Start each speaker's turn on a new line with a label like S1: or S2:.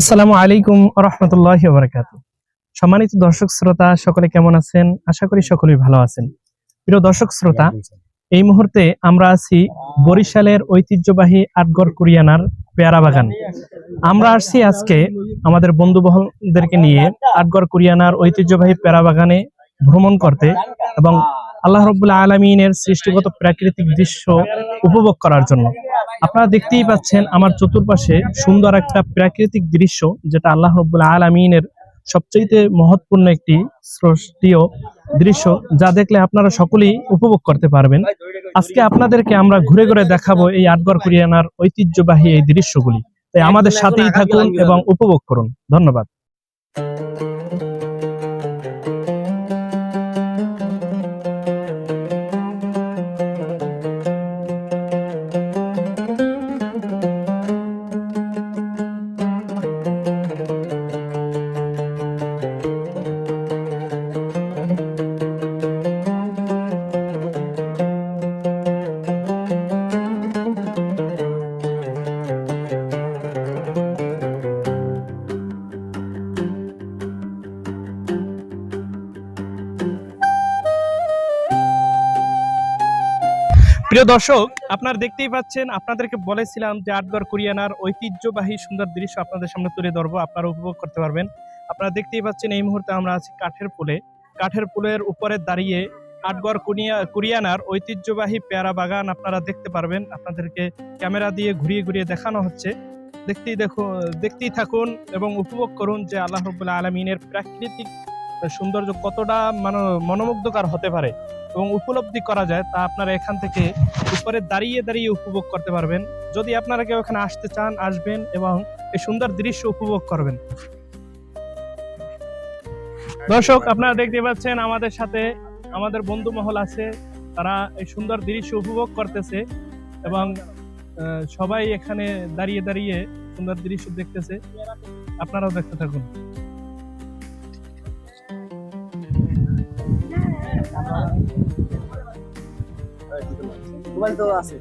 S1: আসসালামু আলাইকুম রহমতুল্লাহ বারাকাত সম্মানিত দর্শক শ্রোতা, সকলে কেমন আছেন? আশা করি সকলেই ভালো আছেন। প্রিয় দর্শক শ্রোতা, এই মুহূর্তে আমরা আছি বরিশালের ঐতিহ্যবাহী আটগড় কুরিয়ানার পেয়ারা বাগান। আমরা আসছি আজকে আমাদের বন্ধু বহলদেরকে নিয়ে আটগড় কুরিয়ানার ঐতিহ্যবাহী পেয়ারা বাগানে ভ্রমণ করতে এবং আল্লাহ রবুল্লা আলমিনের সৃষ্টিগত প্রাকৃতিক দৃশ্য উপভোগ করার জন্য। আপনারা দেখতেই পাচ্ছেন আমার চতুর্পাশে সুন্দর একটা প্রাকৃতিক দৃশ্য, যেটা আল্লাহ রবুল্লা আলমিনের সবচেয়ে মহৎপূর্ণ একটি সৃষ্টীয় দৃশ্য, যা দেখলে আপনারা সকলেই উপভোগ করতে পারবেন। আজকে আপনাদেরকে আমরা ঘুরে ঘুরে দেখাবো এই আটগড় কুরিয়ানার ঐতিহ্যবাহী এই দৃশ্যগুলি। তাই আমাদের সাথেই থাকুন এবং উপভোগ করুন। ধন্যবাদ। প্রিয় দর্শক, আপনারা দেখতেই পাচ্ছেন, আপনাদেরকে বলেছিলাম যে আটগড় কুরিয়ানার ঐতিহ্যবাহী সুন্দর দৃশ্য আপনাদের সামনে তুলে ধরবো, আপনারা উপভোগ করতে পারবেন। আপনারা দেখতেই পাচ্ছেন এই মুহূর্তে আমরা আছি কাঠের পুলে। কাঠের পুলের উপরে দাঁড়িয়ে আটগড় কুনিয়া, কুরিয়ানার ঐতিহ্যবাহী পেয়ারা বাগান আপনারা দেখতে পারবেন। আপনাদেরকে ক্যামেরা দিয়ে ঘুরিয়ে ঘুরিয়ে দেখানো হচ্ছে। দেখতেই দেখো, দেখতেই থাকুন এবং উপভোগ করুন যে আল্লাহ রবুল্লাহ আলমিনের প্রাকৃতিক সৌন্দর্য কতটা মানে মনোমুগ্ধকর হতে পারে। এবং উপলব্ধি করা যায়, তা আপনারা এখান থেকে উপরে দাঁড়িয়ে দাঁড়িয়ে উপভোগ করতে পারবেন। যদি আপনারা কেউ এখানে আসতে চান, আসবেন এবং এই সুন্দর দৃশ্য উপভোগ করবেন। দর্শক, আপনারা দেখতে পাচ্ছেন আমাদের সাথে আমাদের বন্ধু মহল আছে, তারা এই সুন্দর দৃশ্য উপভোগ করতেছে এবং সবাই এখানে দাঁড়িয়ে দাঁড়িয়ে সুন্দর দৃশ্য দেখতেছে। আপনারাও দেখতে থাকুন।
S2: মোবাইল তো আছে